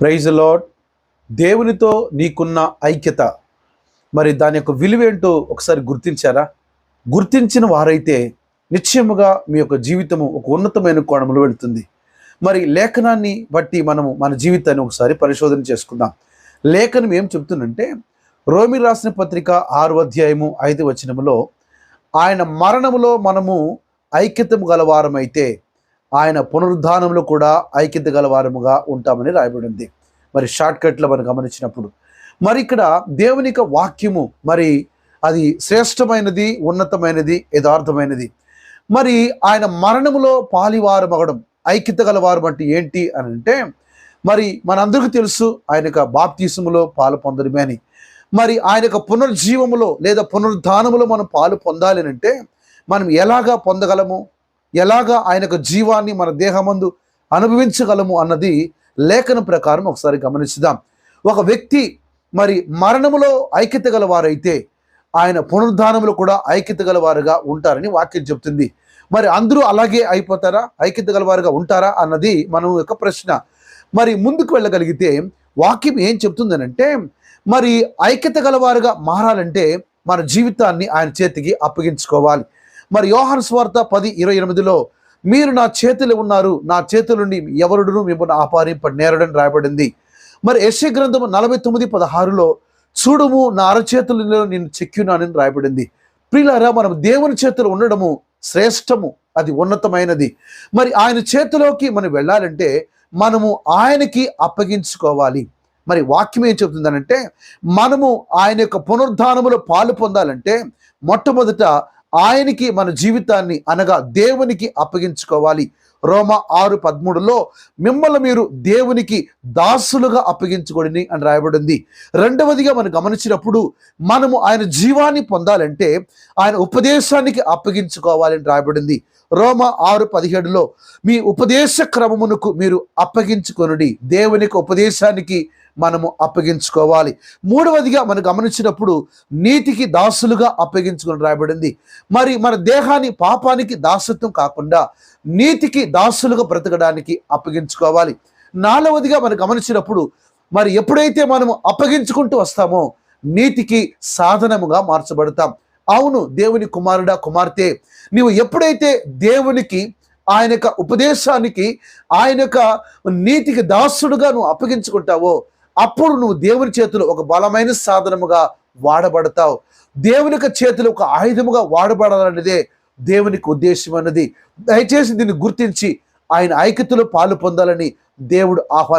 Praise lord దేవునితో నీకున్న ఐక్యత. మరి దాని యొక్క విలువ ఏంటో ఒకసారి గుర్తించారా? గుర్తించిన వారైతే నిశ్చయముగా మీ యొక్క జీవితము ఒక ఉన్నతమైన కోణంలో వెళుతుంది. మరి లేఖనాన్ని బట్టి మనము మన జీవితాన్ని ఒకసారి పరిశోధన చేసుకుందాం. లేఖనం ఏం చెప్తుందంటే రోమి రాసిన పత్రిక ఆరు అధ్యాయము ఐదు వచనములో ఆయన మరణములో మనము ఐక్యతము గలవారమైతే ఆయన పునరుద్ధానంలో కూడా ఐక్యత గలవారముగా ఉంటామని రాయబడింది. మరి షార్ట్ కట్లో మనం గమనించినప్పుడు. మరి ఇక్కడ దేవుని వాక్యము మరి అది శ్రేష్టమైనది ఉన్నతమైనది యథార్థమైనది. మరి ఆయన మరణములో పాలివారమగడం ఐక్యత గలవారం అంటే ఏంటి అని అంటే మరి మనందరికీ తెలుసు ఆయన యొక్క బాప్తీసములో పాలు పొందడమే అని. మరి ఆయన యొక్క పునర్జీవములో లేదా పునరుద్ధానములో మనం పాలు పొందాలి అంటే మనం ఎలాగా పొందగలము? ఎలాగా ఆయన జీవాన్ని మన దేహమందు అనుభవించగలము అన్నది లేఖన ప్రకారం ఒకసారి గమనించుదాం. ఒక వ్యక్తి మరి మరణములో ఐక్యత గలవారైతే ఆయన పునరుద్ధానములు కూడా ఐక్యత గలవారుగా ఉంటారని వాక్యం చెప్తుంది. మరి అందరూ అలాగే అయిపోతారా? ఐక్యత గలవారుగా ఉంటారా అన్నది మనం యొక్క ప్రశ్న. మరి ముందుకు వెళ్ళగలిగితే వాక్యం ఏం చెప్తుందనంటే మరి ఐక్యత గలవారుగా మారాలంటే మన జీవితాన్ని ఆయన చేతికి అప్పగించుకోవాలి. మరి యోహాను స్వార్త పది ఇరవై ఎనిమిదిలో మీరు నా చేతులు ఉన్నారు నా చేతుల నుండి ఎవరుడును మిమ్మల్ని ఆపారింప నేరడని రాయబడింది. మరి యశ గ్రంథము నలభై తొమ్మిది పదహారులో చూడుము నా అరచేతులలో నేను చెక్కినానని రాయబడింది. ప్రియులారా మనం దేవుని చేతులు ఉండడము శ్రేష్టము అది ఉన్నతమైనది. మరి ఆయన చేతిలోకి మనం వెళ్ళాలంటే మనము ఆయనకి అప్పగించుకోవాలి. మరి వాక్యం ఏం చెబుతుందనంటే మనము ఆయన యొక్క పునరుద్ధానములో పాలు పొందాలంటే మొట్టమొదట ఆయనకి మన జీవితాన్ని అనగా దేవునికి అప్పగించుకోవాలి. రోమ ఆరు పదమూడులో మిమ్మల్ని మీరు దేవునికి దాసులుగా అప్పగించుకోడని అని రాయబడింది. రెండవదిగా మనం గమనించినప్పుడు మనము ఆయన జీవాన్ని పొందాలంటే ఆయన ఉపదేశానికి అప్పగించుకోవాలని రాయబడింది. రోమ ఆరు పదిహేడులో మీ ఉపదేశ క్రమమునకు మీరు అప్పగించుకొనుడి. దేవునికి ఉపదేశానికి మనము అప్పగించుకోవాలి. మూడవదిగా మనం గమనించినప్పుడు నీతికి దాసులుగా అప్పగించుకుని రాయబడింది. మరి మన దేహాన్ని పాపానికి దాసత్వం కాకుండా నీతికి దాసులుగా బ్రతకడానికి అప్పగించుకోవాలి. నాలుగవదిగా మనం గమనించినప్పుడు మరి ఎప్పుడైతే మనము అప్పగించుకుంటూ వస్తామో నీతికి సాధనముగా మార్చబడతాం. అవును దేవుని కుమారుడా కుమార్తె నీవు ఎప్పుడైతే దేవునికి ఆయన యొక్క ఉపదేశానికి ఆయన యొక్క నీతికి దాసుడుగా నువ్వు అప్పగించుకుంటావో అప్పుడు నువ్వు దేవుని చేతులు ఒక బలమైన సాధనముగా వాడబడతావు. దేవుని యొక్క ఒక ఆయుధముగా వాడబడాలన్నదే దేవునికి ఉద్దేశం అన్నది. దయచేసి దీన్ని గుర్తించి ఆయన ఐక్యతలో పాలు పొందాలని దేవుడు ఆహ్వాని